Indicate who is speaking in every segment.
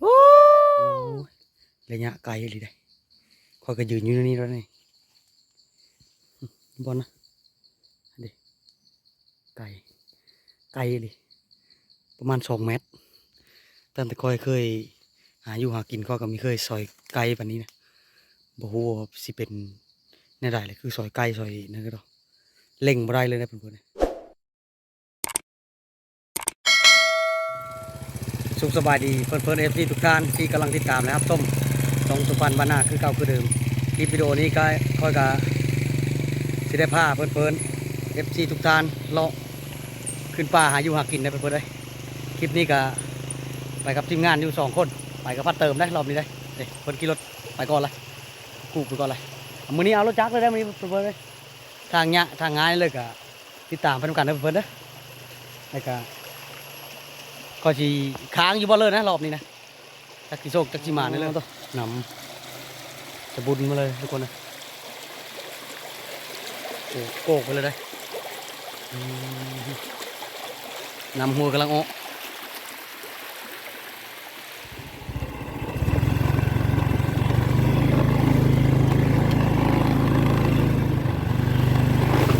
Speaker 1: โอ้ระยะไกลเลยได้คอยก็ยืนอยู่นนี่แล้วนี่บอลนะอันนี้ไกลไกลเลยประมาณสองเมตรตั้งแต่คอยเคย หาอยู่หากินก็ก็มีเคยซอยไก่แบบนี้นะบ่ฮู้ว่าสิเป็นแน่ใดเลยคือซอยไก่ซอยนั่นก็ดอกเล่งบ่ได้เลยนะเพิ่อนๆ สุขสบายดีเพิ่นๆ FC ทุกท่านที่กำลังติดตามนะครับส้มสองสุพรรณบ้านนาคือเก่าคือเดิมคลิปวิดีโอนี้ก็ค่อยก็สิได้พาเพิ่นๆ FC ทุกท่านเลาะขึ้นป่าหาอยู่หากินนะเพิ่นๆเด้ยคลิปนี้ก็ไปกับทีมงานอยู่สองคน ไปกับพัดเติมได้รอบนี้ได้เด็กคนขี่รถไปก่อนเลยกูไปก่อนเลยมือนี้เอารถจักรเลยได้มือนี้เพิ่นๆเลยทางเนี้ยทางง่ายเลยก็ติดตามเพิ่นกันเด้อเพิ่นๆเด้อแล้วก็ ก็สิค้างอยู่บ่เลยนะรอบนี้นะจักสิโชคจักสิมานี่เลยนำจะบุญมาเลยทุกคนนะโอ้โกกไปเลยได้ออืมนำหัวกำลังออก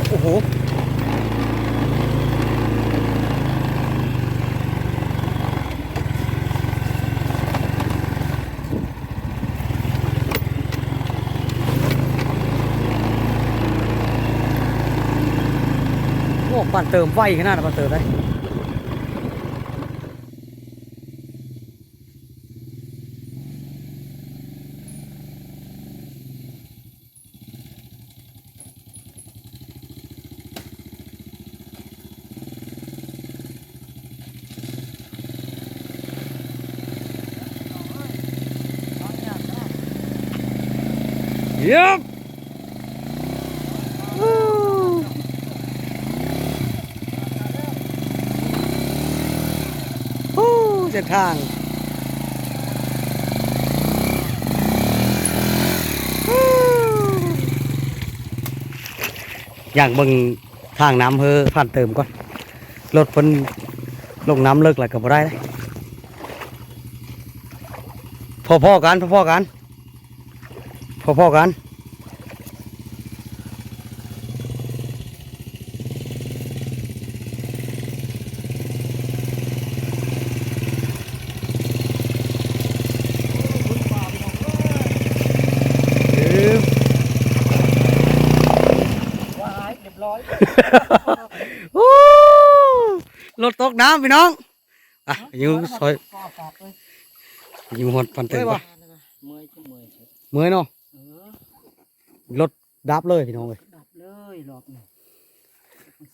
Speaker 1: โอ้โห โอ้ปั่น เติมไฟขนาดนั้นมาเติมได้เยี่ยมวู้ ฮู้ เส้นทางอย่างเบิ่งทางน้ำเฮอผ่านเติมก่อนรถเพิ่นลงน้ำเลิกแล้วก็บ่ได้เลยพ่อๆกันพ่อๆกันพ่อๆกัน
Speaker 2: ว้ายเรียบร้อย
Speaker 1: โอ้ รถตกน้ำพี่น้องอะอยู่ซอย
Speaker 2: ก็ฝากเลย
Speaker 1: อยู่หดปันเต็ม
Speaker 2: เมื่
Speaker 1: ปะ
Speaker 2: อยจะเมื่อยเถอะ
Speaker 1: เมื่อยเนาะ
Speaker 2: เออ
Speaker 1: รถดับเลยพี่น้องเลย
Speaker 2: ดับเลยรอบนี้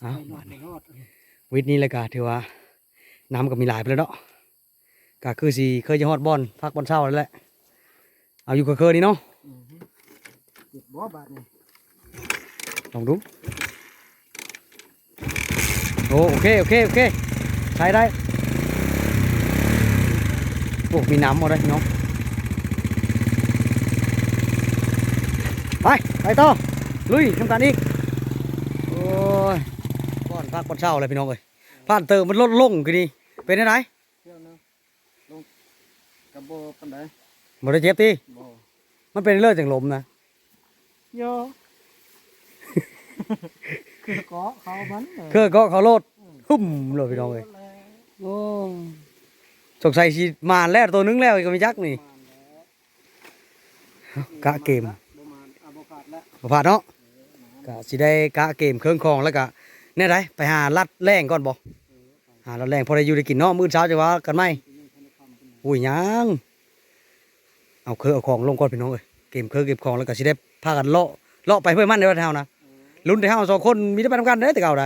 Speaker 1: อ้าว
Speaker 2: รอดไม่รอดเลย
Speaker 1: วิทย์นี้เลยกะถือว่าน้ำก็มีหลายไปแล้วเนาะก็คือสิเคยจะฮอดบอลพักบอลเช้าแล้วแหละเอาอยู่กับเคยนี่เนาะ
Speaker 2: อือฮึเก็บบ่บาทนี่
Speaker 1: ลองดู โอ้โอเคโอเคโอเคใช้ได้โอ้มีน้ำหมดเลยพี่น้องไปไปต่อลุยทำการอีกโอ้ยก้อนพักก้อนเช่าเลยพี่น้องเอ้ยผ่านเติมมันลดลงกี่ดีเป็นยังไง
Speaker 2: เที่ยวนึงลงกระโบปันได
Speaker 1: บ่ได้เจ็บตี
Speaker 2: บ่
Speaker 1: มันเป็นเลือดจากลมนะ
Speaker 2: โย คือเกาะเขามัน
Speaker 1: เครื่องก็เขาโลดหุ่มเลยพี่น้องเอ้ยโอ้สงสัยสิมาแล้วตัวนึงแล้วอีกก็ไม่จักนี่กะเกม
Speaker 2: ประมาณอะโบขาดแล้ว
Speaker 1: บ่ผ่านเนาะกะสิได้กะเกมเครื่องคองแล้วก็แน่ไดไปหาลัดแรงก่อนบ่หาลัดแรงพอได้อยู่ได้กินเนาะมื้อเช้าจะว่ากันไหมอุ้ยยังเอาเครื่องเอาของลงก่อนพี่น้องเอ้ยเกมเครื่องเก็บของแล้วก็สิได้พากันเลาะเลาะไปเพื่อมันในวันเฮานะ ลุ้นแต่เฮาสองคนมีได้ไปทำกันเด้แต่เก่าใด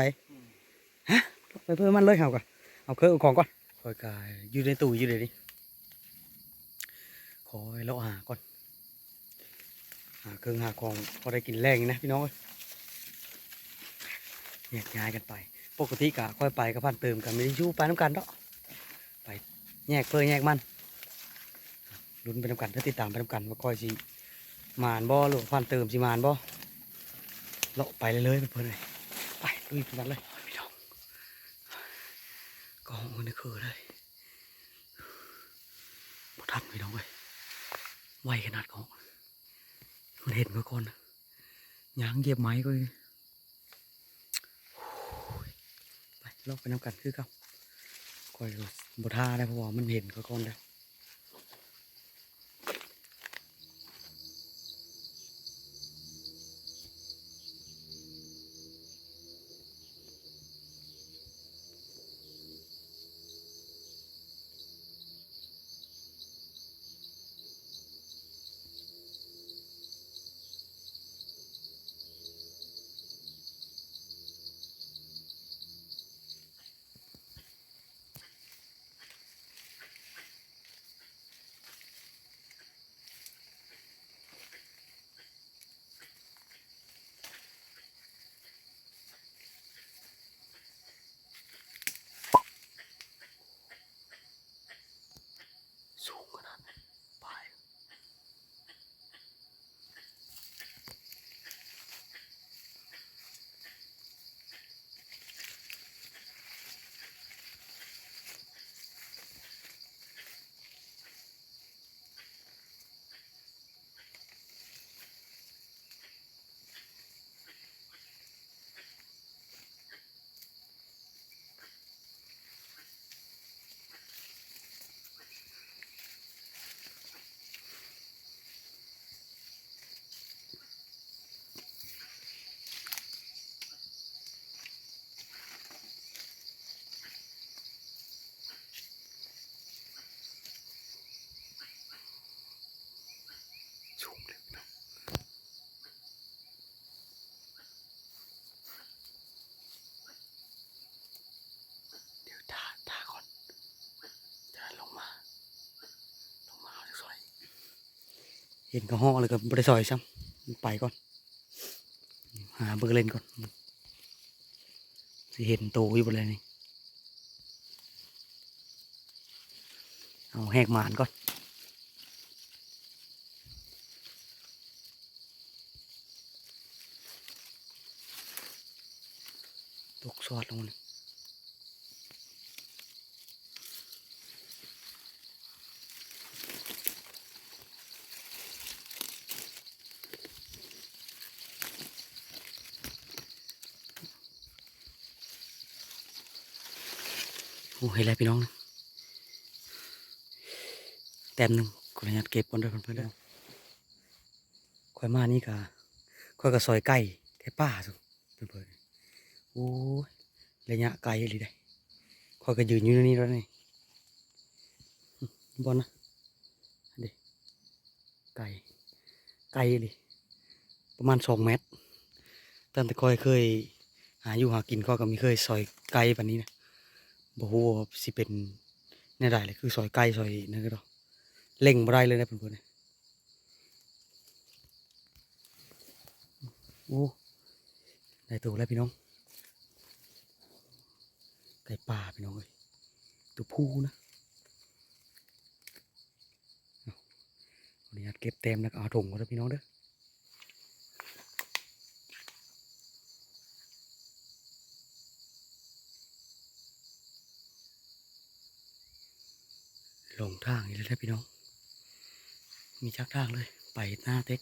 Speaker 1: ฮะเลาะไปเพื่อมันเลยเฮาก่อนเอาเครื่องของก่อนคอยกายอยู่ในตู้อยู่เดี๋ยวนี้ขอให้เลาะหาก่อนหาเครื่องหาของพอได้กินแรงนะพี่น้องเอ้ยแยกย้ายกันไป ปกติกะค่อยไปกับพันเติมกันไม่ได้อยู่ไปน้ำกันเนาะไปแยกเพื่อแยกมันลุ้นไปน้ำกันถ้าติดตามไปน้ำกันว่าคอยสิมานบ่หรือพันเติมสิมานบ่ เลาะไปเลยเลยเพื่อนเลยไปลุยกันเลยพี่น้องก็ห้องมันคือเลยบ่ทันพี่น้องเว้ยไวขนาดเขามันเห็นมาก่อนยางเยียบไม้ก็ลยโอ้ยไปลอกไปน้ำกันคือเก่าคอยบท่าได้เพราะว่ามันเห็นเขาก่อนแล้ว เห็นกระห้อเลยก็บริซอยซ้ำไปก่อน หาเบอร์เล่นก่อนสิเห็นโตอยู่บนเลยนี่เอาแหกหมานก่อนตกสอดลงเลย โอ้เห็นแล้วพี่น้องนะแต้มหนึ่งขออนุญาตเก็บก่อนเด้อเพื่อนๆเด้อค่อยมานี่กะค่อยก็ซอยไก่แค่ป้าสุเพื่อนๆโอ้ยระยะไกลเลยได้คอยก็ยืนอยู่ในนี่แล้วนี่หึบอลนะเด็ไกลไกลเลยประมาณสองเมตรตั้งแต่คอยเคย หาอยู่หากินก็ก็มีเคยซอยไกลแบบนี้นะ บ่ฮู้ว่าสิเป็นแน่ได้เลยคือซอยไกลซอยนั่นก็ดอกเล่งบ่ได้เลยนะเพื่อนๆโอ้ได้ตัวแล้วพี่น้องไก่ป่าพี่น้องเอ้ยตัวผู้นะเอาขออนุญาตเก็บเต็มแล้วเอาถุงมาแล้วพี่น้องเด้อ ลงทางอีกแล้วพี่น้อง มีชักทางเลย ไปหน้าเต็ก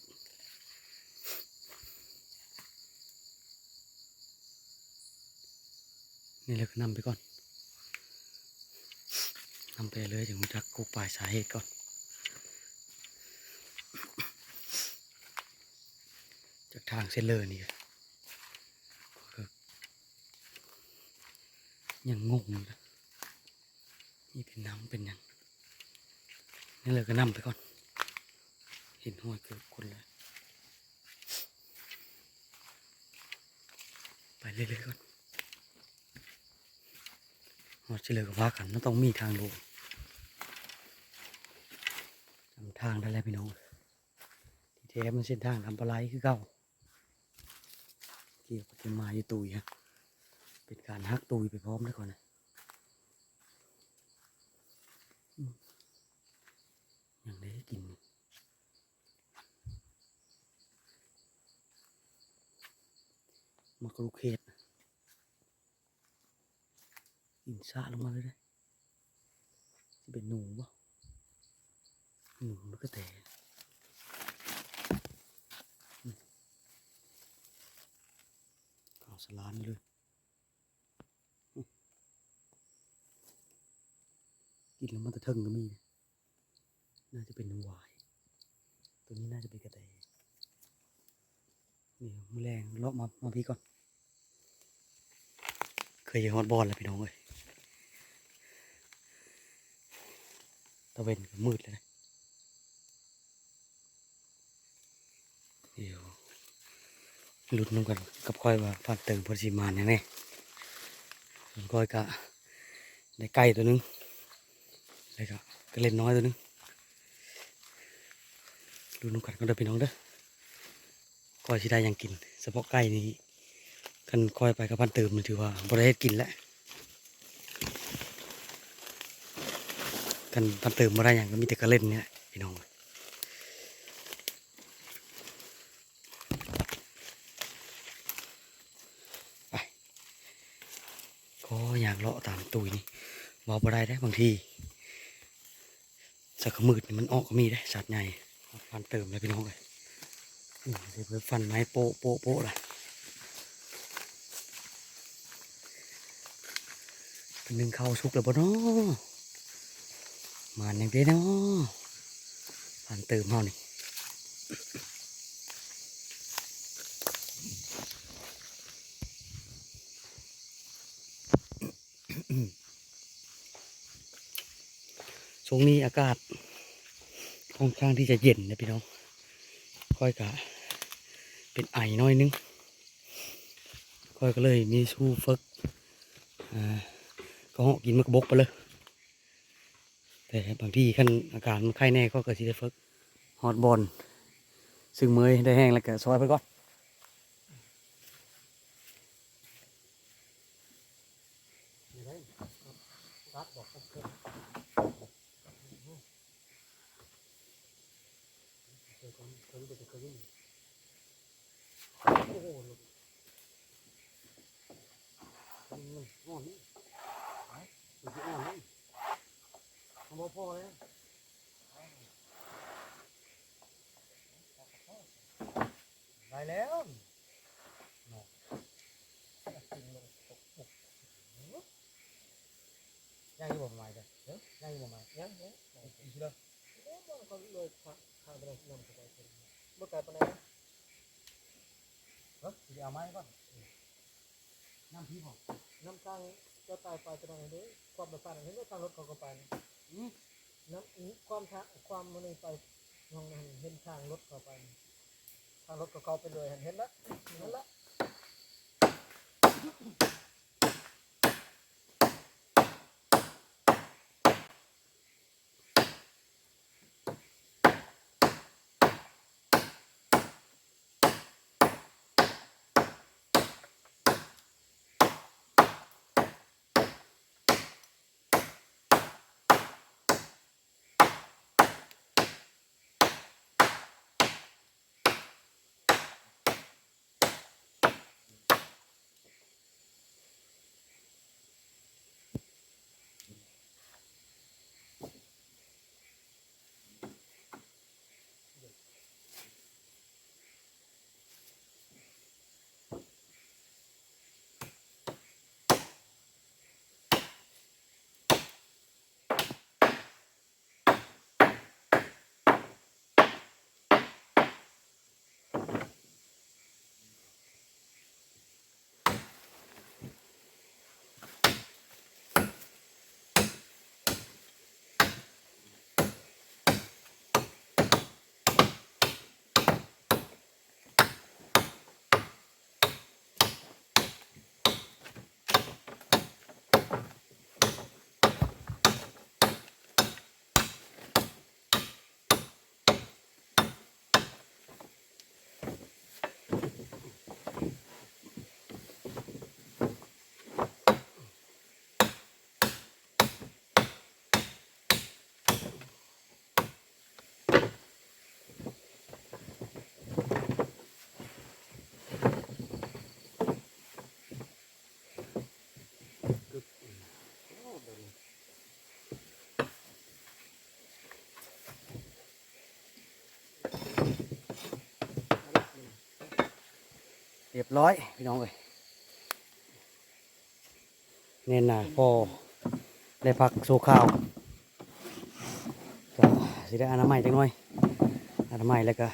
Speaker 1: นี่เราก็นำไปก่อนนำไปเลยถึงจักกูปลายสาเหตุก่อน จากทางเส้นเลยนี่ยังงงอยู่นะนี่เป็นน้ำเป็นยัง นี่เลยก็นำไปก่อน เห็นห้อยเกือบคนเลยไปเรื่อยๆก่อนหอดเฉลยกับว่ากันมันต้องมีทางลงจำทางได้แล้วพี่น้องที่แท้มันเส้นทางทำปลาไหลคือเก่าเกี่ยวกับต้นม้อยู่ตุยฮะเป็นการฮักตุยไปพร้อมด้วยก่อนนะอืมอย่างได้ กินมักลูเห็ดอินซาลงมาเลยได้จะเป็นหนูบ่หนูมันก็แต่เอาสลานเลยกินแล้วมันจะเทิงก็มีนะ น่าจะเป็นน้ำวาย ตัวนี้น่าจะเป็นกระแตนี่มือแรงเลาะมามาพี่ก่อน เคยเห็นฮอตบอลแล้วพี่น้องเลยตะเวนมืดเลยนะเดี๋ยวลุ้นน้ำกันกับค่อยว่าผ่านเติมพอสิมานแน่ๆส่วนค่อยก็ได้ไก่ตัวนึงแล้วก็ก็เล่นน้อยตัวนึง ลุ้นน้ำกันก็เด้อพี่น้องเด้อคอยสิได้ยังกินเฉพาะไก่นี้กันคอยไปกับพันเติมมันถือว่าบริเฮ็ดกินแล้วกันพันเติมมาได้หยังก็มีแต่ก็เล่นเนี่ยพี่น้องก็อยากเลาะตามตุยนี่บอบ่ได้ได้บางทีสักขมืดมันออกก็มีได้สัตว์ใหญ่ ฟันเติมเลยพี่น้องเลยอืมเดี๋ยวฟันไม้โปะโปะโปะเลยเป็นหนึ่งเข้าสุกแล้วบ่เนาะมาอย่างเด้เนาะฟันเติมเฮานี่ช่วงนี้อากาศ ค่อนข้างที่จะเย็นนะพี่น้อง ค่อยกะเป็นไอน้อยนึง ค่อยก็เลยมีชูฟึกอ่าก็หอกินมากบกไปเลย แต่บางทีขั้นอาการมันไข้แน่ก็เกิดที่ได้ฝึกฮอตบอลซึ่งเมยได้แห้งแล้วก็ซอยไปก่อน พอแล้วได้แล้วย่างอยู่บ่มาณเด้อเด้อย่างอยู่บ่มาณยังยังอีกทีเด้อ
Speaker 2: ก็เลยข้างไปเลยนำไปเลยเมื่อไกลปานไหน
Speaker 1: เฮ้ยสิเอาไม้ก่อนน้ำพี่บ่
Speaker 2: น้ำกลางจะตายไปจะไหนด้วยความประสานเห็นว่าทางรถเขาก็ไป น้ำความทางความมันไปมองนั้นเห็นทางรถเข้าไป ทางรถก็เข้าไปเลยเห็นแล้วนั่นละ
Speaker 1: รียบร้อยพี่น้องเอ้ยเน้นหนาพอได้พักโซข้าวก็สิได้อนามัยจังหน่อยอนามัยแล้วก็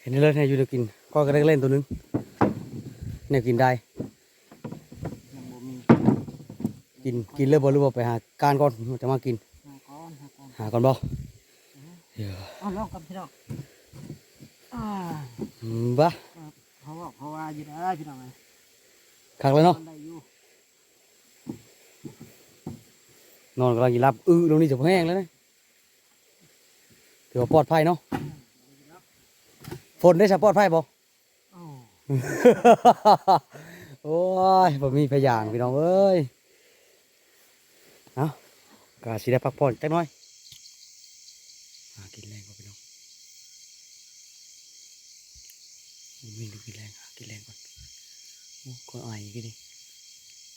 Speaker 1: เห็นได้เลยเนี่ยอยู่เดี๋ยวกินก็ก็ได้เล่นตัวหนึงเนี่ยกินได้
Speaker 2: ยังบ่มี
Speaker 1: กินกินเลยบ่หรือว่าไปหาการก่อนมันจะมากิน
Speaker 2: หาก้อนหาก้อน
Speaker 1: หาก่อนบ่เดี๋ยว
Speaker 2: เอาลองกับพี่น้องอ่า
Speaker 1: อืมบ้า
Speaker 2: เขาบ อกเขาว่าอยู่ได้พี่น้องไง
Speaker 1: คักเลยเนาะ
Speaker 2: มันได้อยู่
Speaker 1: นอนกำลังกินรับอื้อตรงนี้จะแห้งแล้วนะถือว่าปลอดภัยเนาะ ฝนได้สะปลอดภัยบ่
Speaker 2: อ้าว
Speaker 1: โอ้ยบ่มีพยางพี่น้องเอ้ยเอาก็สิได้พักผ่อนจักหน่อยหากินแรงก่อนพี่น้องมีดูกินแรงหากินแรงก่อน โอ้ก็ไอกี่ดิ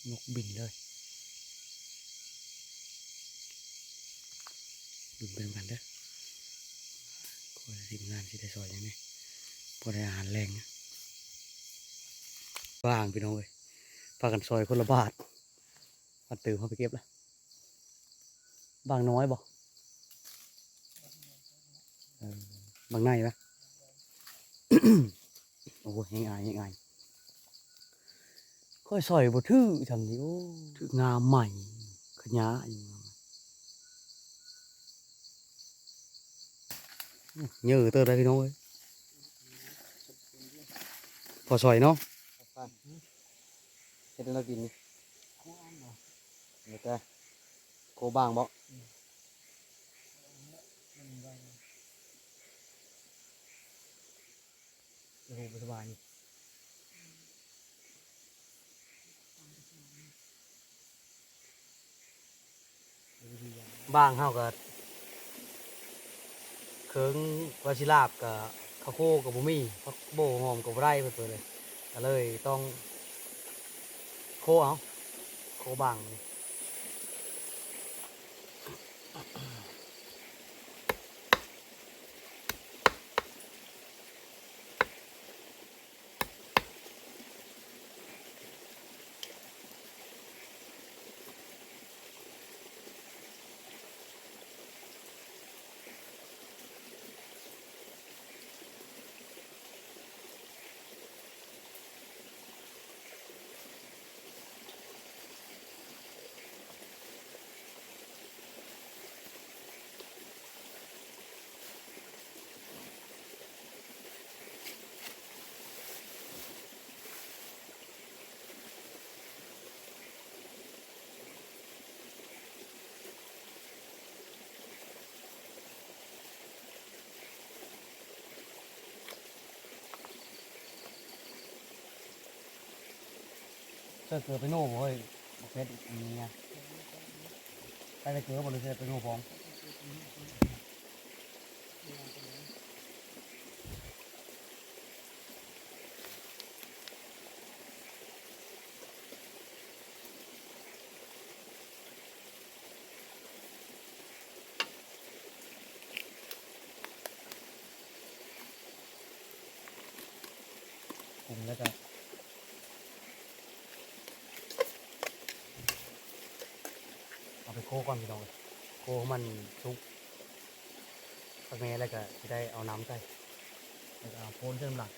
Speaker 1: นกบินเลย บินไปเหมือนกันเด้อคอยทีมงานสิได้ซอยยังไงพอได้อาหารแรงนะว่างพี่น้องเลยพากันซอยคนละบาทมาตื่นเขาไปเก็บละบางน้อยบออบางในปะโอ้โหยังไงยังไง ค่อยซอยบ่ทื่อทำนี้โอ้ทื่องามใหม่ขยะอยู่เยอะเติร์ได้พี่น้องเอ้ยพอซอยเนาะเฮ็ดให้เรากินนี่เดี๋ยวแต่โคบางบ่โอ้โหสบายนี่ บางเฮาก็เคิงวาชิลาบกับข้าวโคกับบุมี่พักโบหอมกับไรเพิ่นๆเลยก็เลยต้องโคเอาโคบางนี่ เสื้อเกลือไปโน่บ่เฮ้ยบ่เพชรอันนี้ไงไปแต่เกลือบ่หรือเสื้อไปโน่พอมปรุงแล้วก็ เอาไปโคก่อนพี่น้องโคมันชุกพักแม่แล้วก็จะได้เอาน้ำใส่แล้วก็เอาโคนเชื่อมหลัง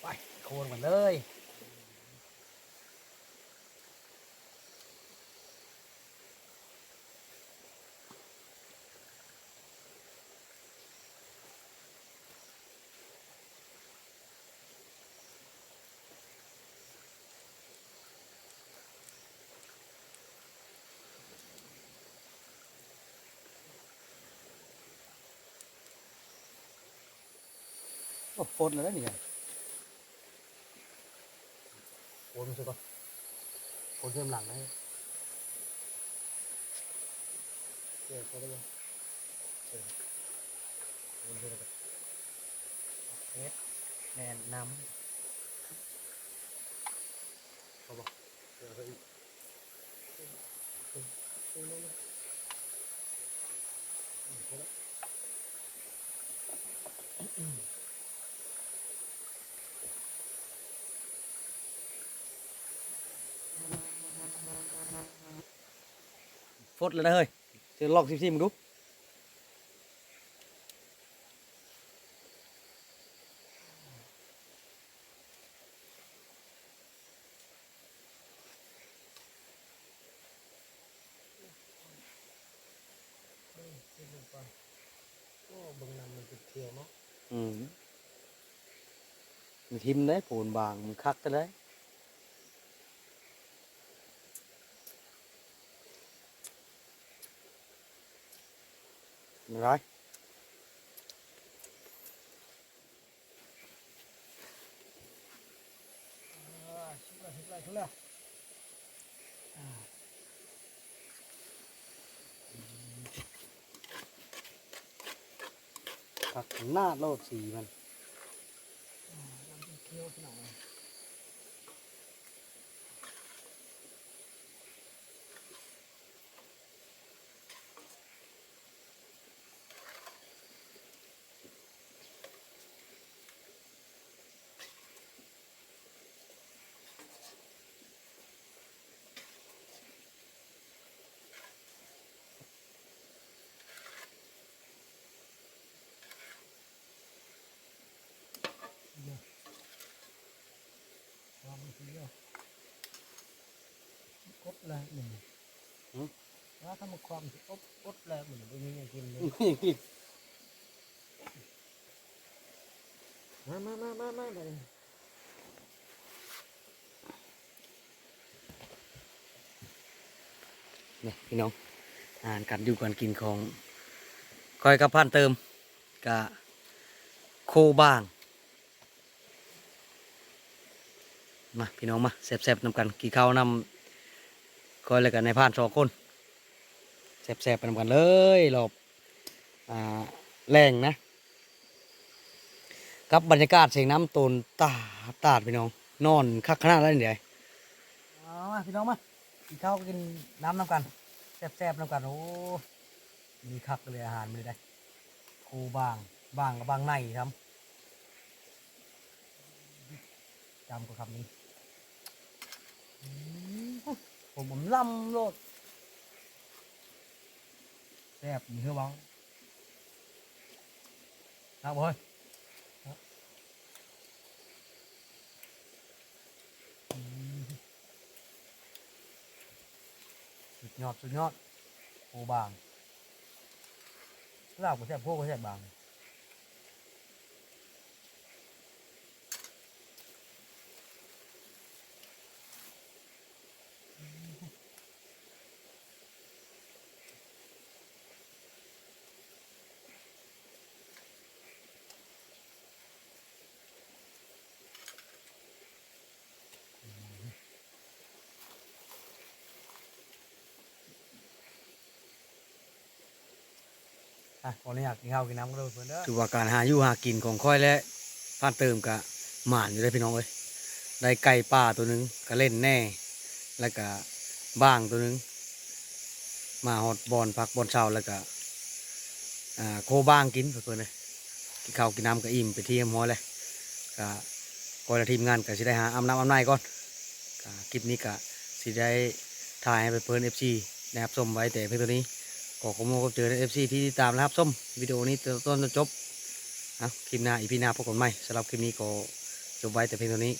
Speaker 1: ไปโคนกันเลย โอ้โคนเลยนี่ไงโคนมันสุกก่อนโคนเพิ่มหลังนะเดี๋ยวเขาได้ยังเออโคนเพิ่มแล้วก็เฮ็ดแนนน้ำเขาบอกเดี๋ยวเขาอีก ฟดเลยนะเฮ้ยเจะลองซิมๆมึงดู
Speaker 2: ขึ้นลงไปโอ้เบิ่งนำมันเป็นเที่ยวเนาะ
Speaker 1: อืมมันทิมได้ปูนบางมันคักกันเลยอะไร
Speaker 2: อ่าชุบละชุบละชุบละ
Speaker 1: คักหน้าโลด สีมัน
Speaker 2: อ่ามันเป็นเที่ยวพี่น้องเอ้ย ความมันคือเยอะกบ แรงหนึ่งแล้วถ้ามันความสิอบกดแรงเหมือนไม่มีอย่างกินเลยมามามามามาไปเลย
Speaker 1: นี่พี่น้องอาหารการอยู่การกินของคอยกับพันเติมกะโคบ้างมาพี่น้องมาแซ่บๆนำกันกินข้าวนำ คอยเลยกันในพานสองคนแซ่บๆไปนำกันเลยรอบแรงนะ กับบรรยากาศเสียงน้ำตูนตาตาดพี่น้อง นอนคักขนาดนั้นเดี๋ยวมาพี่น้องมากินข้าวกินน้ำนำกันแซ่บๆนำกันโอ้มีคักเลยอาหารมือได้โคบ้างบางกับบางในครับจำกับคำนี้ อืมผมผมลำโลดแซ่บมีเฮือบ้างครับเฮ้ยครับอืมสุดยอดสุดยอดโอบางลาบก็แซ่บพวกก็แซ่บบ อะคนนี้อยากกินข้าวกินน้ำก็เลยเพื่อนเด้อคือว่าการหาอยู่หากินของค่อยและผ่านเติมกะหมานอยู่ได้พี่น้องเอ้ยได้ไก่ป่าตัวหนึงก็เล่นแน่ แล้วก็บ้างตัวหนึงมาหอดบอลพักบอลเช้าแล้วก็อ่าโคบ้างกินเพื่อนเลยกินข้าวกินน้ำก็อิ่มไปเที่ยมหัวเลยก็ก่อนละทีมงานก็สิได้หาอำน้ำอำนายก่อนคลิปนี้ก็สิได้ถ่ายให้ไปเพื่อนเอฟซีนะครับส้มไว้แต่เพียงตัวนี้ ขอขอบคุณกับเจอเอฟซีที่ติดตามนะครับส้มวิดีโอนี้ต้นจนจบนะคลิปหน้าอีพีหน้าพบกันใหม่สำหรับคลิปนี้ก็จบไว้แต่เพียงเท่านี้